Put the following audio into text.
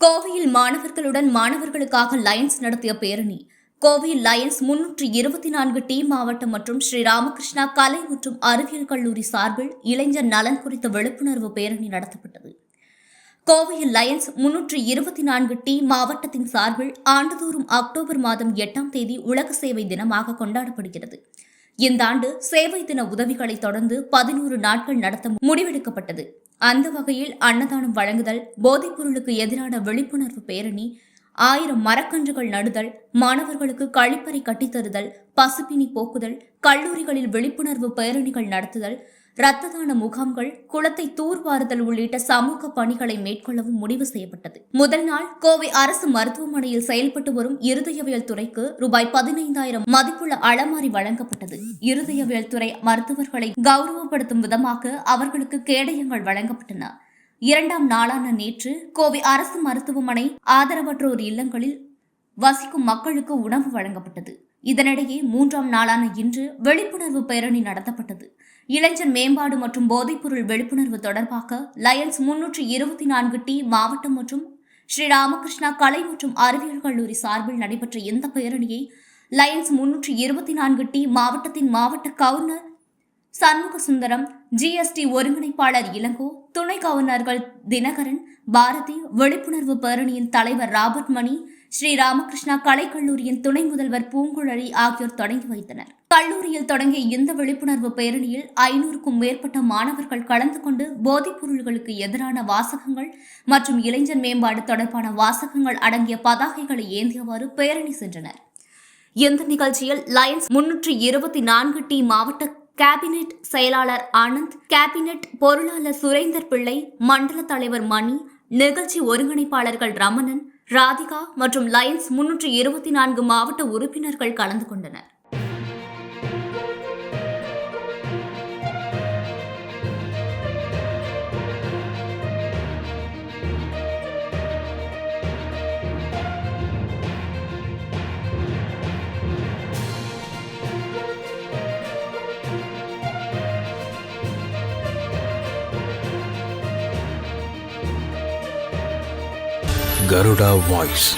கோவையில் மாணவர்களுடன் மாணவர்களுக்காக லயன்ஸ் நடத்திய பேரணி. கோவையில் லயன்ஸ் முன்னூற்றி இருபத்தி நான்கு டி மாவட்டம் மற்றும் ஸ்ரீ ராமகிருஷ்ணா கலை மற்றும் அறிவியல் கல்லூரி சார்பில் இளைஞர் நலன் குறித்த விழிப்புணர்வு பேரணி நடத்தப்பட்டது. கோவையில் லயன்ஸ் முன்னூற்று இருபத்தி நான்கு டி மாவட்டத்தின் சார்பில் ஆண்டுதோறும் அக்டோபர் மாதம் எட்டாம் தேதி உலக சேவை தினமாக கொண்டாடப்படுகிறது. இந்த ஆண்டு சேவை தின உதவிகளை தொடர்ந்து பதினோரு நாட்கள் நடத்த முடிவெடுக்கப்பட்டது. அந்த வகையில் அன்னதானம் வழங்குதல் போதைப் பொருளுக்கு எதிரான விழிப்புணர்வு பேரணி ஆயிரம் மரக்கன்றுகள் நடுதல் மாணவர்களுக்கு கழிப்பறை கட்டித்தருதல் பசுப்பினி போக்குதல் கல்லூரிகளில் விழிப்புணர்வு பேரணிகள் நடத்துதல் இரத்த தான முகாம்கள் குளத்தை தூர்வாறுதல் உள்ளிட்ட சமூக பணிகளை மேற்கொள்ளவும் முடிவு செய்யப்பட்டது. முதல் நாள் கோவை அரசு மருத்துவமனையில் செயல்பட்டு வரும் இருதயவியல் துறைக்கு ரூபாய் பதினைந்தாயிரம் மதிப்புள்ள அலமாரி வழங்கப்பட்டது. இருதயவியல் துறை மருத்துவர்களை கௌரவப்படுத்தும் விதமாக அவர்களுக்கு கேடயங்கள் வழங்கப்பட்டன. இரண்டாம் நாளான நேற்று கோவை அரசு மருத்துவமனை ஆதரவற்றோர் இல்லங்களில் வசிக்கும் மக்களுக்கு உணவு வழங்கப்பட்டது. இதனிடையே மூன்றாம் நாளான இன்று விழிப்புணர்வு பேரணி நடத்தப்பட்டது. இளைஞர் மேம்பாடு மற்றும் போதைப்பொருள் விழிப்புணர்வு தொடர்பாக லயன்ஸ் முன்னூற்று இருபத்தி நான்கு டி மாவட்டம் மற்றும் ஸ்ரீ ராமகிருஷ்ணா கலை மற்றும் அறிவியல் கல்லூரி சார்பில் நடைபெற்ற இந்த பேரணியை லயன்ஸ் முன்னூற்று இருபத்தி நான்கு டி மாவட்டத்தின் மாவட்ட கவர்னர் சண்முக சுந்தரம் ஜிஎஸ்டி ஒருங்கிணைப்பாளர் இளங்கோ துணை கவர்னர்கள் தினகரன் பாரதி விழிப்புணர்வு பேரணியின் தலைவர் ராபர்ட் மணி ஸ்ரீ ராமகிருஷ்ணா கலைக்கல்லூரியின் துணை முதல்வர் பூங்குழலி ஆகியோர் தொடங்கி வைத்தனர். கல்லூரியில் தொடங்கிய இந்த விழிப்புணர்வு பேரணியில் ஐநூறுக்கும் மேற்பட்ட மாணவர்கள் கலந்து கொண்டு போதைப் பொருள்களுக்கு எதிரான வாசகங்கள் மற்றும் இளைஞர் மேம்பாடு தொடர்பான வாசகங்கள் அடங்கிய பதாகைகளை ஏந்தியவாறு பேரணி சென்றனர். இந்த நிகழ்ச்சியில் லயன்ஸ் முன்னூற்றி இருபத்தி நான்கு டி மாவட்ட கேபினெட் செயலாளர் ஆனந்த் கேபினெட் பொருளாளர் சுரேந்தர் பிள்ளை மண்டல தலைவர் மணி நிகழ்ச்சி ஒருங்கிணைப்பாளர்கள் ரமணன் ராதிகா மற்றும் லயன்ஸ் முன்னூற்று இருபத்தி நான்கு மாவட்ட உறுப்பினர்கள் கலந்து கொண்டனர். கருடா வாய்ஸ்